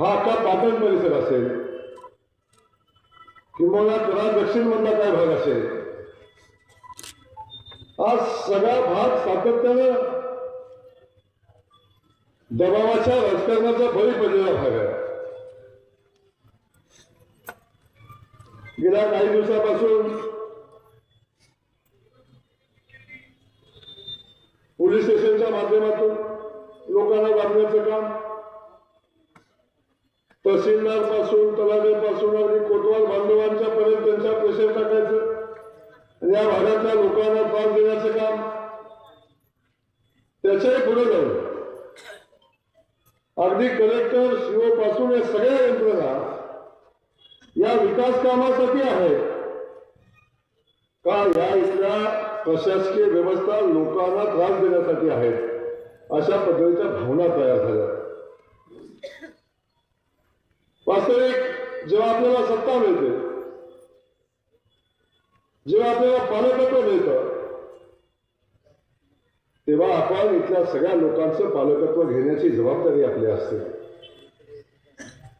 हा अख्खा पाटण परिसर असेल. किंवा जरा दक्षिण मधला काय भाग असेल? हा सगळा भाग सातत्यानं दबावाच्या राजकारणाचा बळी पडलेला भाग आहे. गेल्या काही दिवसापासून पोलीस स्टेशनच्या माध्यमातून लोकांना दाबण्याचं काम तहसीलदारपासून तलाठ्यापासून अगदी कोतवाल बांधवांच्या पर्यंत त्यांच्या प्रेशर टाकायचं. आणि या भागातल्या लोकांना त्रास देण्याचं काम. त्याच्याही पुढे जाऊ अगदी कलेक्टर सीओ पासून या सगळ्या यंत्रणा या विकास कामासाठी आहेत. का या इथल्या प्रशासकीय व्यवस्था लोकांना त्रास देण्यासाठी आहेत? अशा पद्धतीच्या भावना तयार झाल्या वास्तविक जेव्हा आपल्याला सत्ता मिळते जेव्हा आपल्याला पालकत्व मिळतं तेव्हा आपण इथल्या सगळ्या लोकांचं पालकत्व घेण्याची जबाबदारी आपली असते.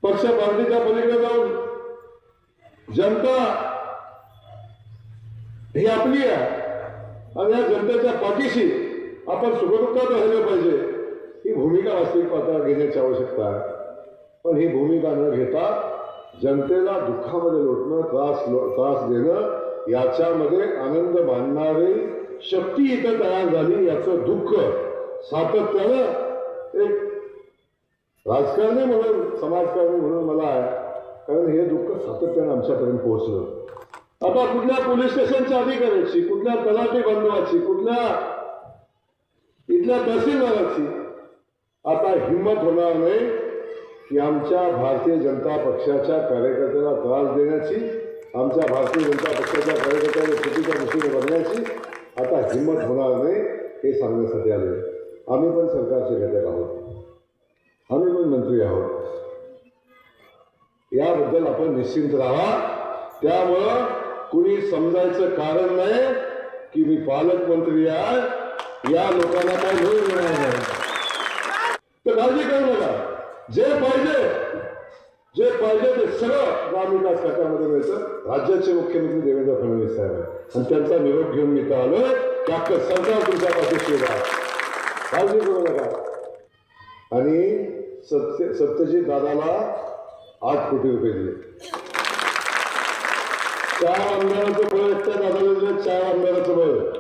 पक्ष पार्टीच्या पलीकडे जाऊन जनता ही आपली आहे आणि या जनतेच्या पाठीशी आपण सुखदुःखात राहिलं पाहिजे ही भूमिका वास्तविक पात्र घेण्याची आवश्यकता आहे. पण ही भूमिका न घेता जनतेला दुःखामध्ये लोटणं त्रास लो- त्रास देणं याच्यामध्ये आनंद मानणारी शक्ती इथं तयार झाली याचं दुःख सातत्यानं एक राजकारणी म्हणून समाजकारणी म्हणून मला आहे. कारण हे दुःख सातत्यानं आमच्यापर्यंत पोहोचलं. आता कुठल्या पोलीस स्टेशनच्या अधिकाऱ्याची कुठल्या तलाठी बंधवाची कुठल्या इथल्या तहसीलदाराची? आता हिंमत होणार नाही. की आमच्या भारतीय जनता पक्षाच्या कार्यकर्त्याला त्रास देण्याची आमच्या भारतीय जनता पक्षाच्या कार्यकर्त्याला चुकीच्या दृष्टीने बघण्याची आता हिंमत होणार नाही हे सांगण्यासाठी आले आम्ही पण सरकारचे घटक आहोत. आम्ही पण मंत्री आहोत. याबद्दल आपण निश्चिंत राहा. त्यामुळं कुणी समजायचं कारण नाही की मी पालकमंत्री आहे. या लोकांना काही होईल नाही तर काळजी करू नका जे पाहिजे जे पाहिजे ते सगळं ग्रामविकास खात्यामध्ये मिळतं राज्याचे मुख्यमंत्री देवेंद्र फडणवीस साहेब. आणि त्यांचा निरोप घेऊन मी तर आलोय की अख्खं सरकार तुमच्या पाठीशी. काळजी करू नका. आणि सत्य सत्यजित दादाला आठ कोटी रुपये दिले. चार आमदाराचं बळ एकट्या दादाला दिलं चार आमदाराचं बळ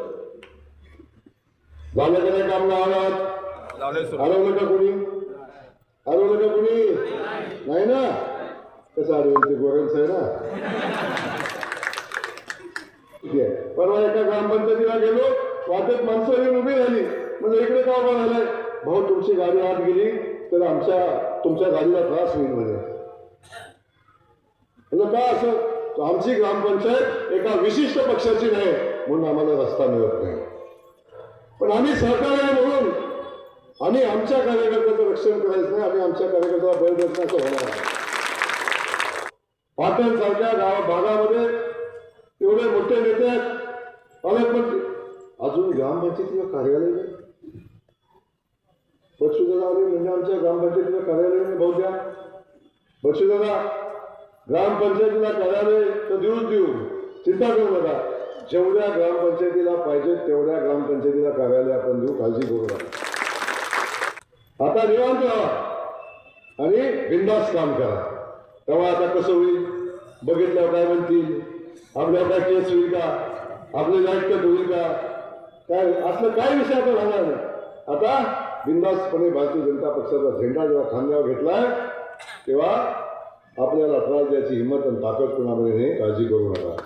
नाही काम गावात हरवलं का कोणी? हरवलं का कुणी? नाही ना? कसं हरवलं ते गोरंच आहे. ना परवा एका ग्रामपंचायतीला गेलो वाटत माणसं येऊन उभी झाली म्हणजे इकडे का उभा झालाय भाऊ तुमची गाडी आत गेली तर आमच्या तुमच्या गाडीला त्रास होईल म्हणे. म्हणजे का असं? आमची ग्रामपंचायत एका विशिष्ट पक्षाची नाही म्हणून आम्हाला रस्ता मिळत नाही. पण आम्ही सहकार्याने आणि आमच्या कार्यकर्त्याचं रक्षण करायचं नाही आम्ही आमच्या कार्यकर्त्याला बळ देत नाही होणार नाही. पाटण सारख्या गाव भागामध्ये एवढे मोठे नेते आहेत. पण अजून ग्रामपंचायतीचं कार्यालय नाही. बक्षुदादा आम्ही म्हणजे आमच्या ग्रामपंचायतीचं कार्यालय नाही भाऊ द्या. दादा ग्रामपंचायतीला कार्यालय तर देऊच देऊ चिंता करू नका. जेवढ्या ग्रामपंचायतीला पाहिजे तेवढ्या ग्रामपंचायतीला कार्यालय आपण देऊ काळजी करू नका. आता निवांत राहा आणि बिंदास काम करा. तेव्हा आता कसं होईल? बघितल्यावर काय म्हणतील? आपल्यावर काय केस होईल का? आपले नाटकत होईल का? काय? असलं काय विषय आता राहणार नाही. आता बिंदासपणे भारतीय जनता पक्षाचा झेंडा जेव्हा खांद्यावर घेतलाय तेव्हा आपल्याला त्रास द्यायची हिंमत आणि ताकद कोणामध्ये नाही काळजी करू नका.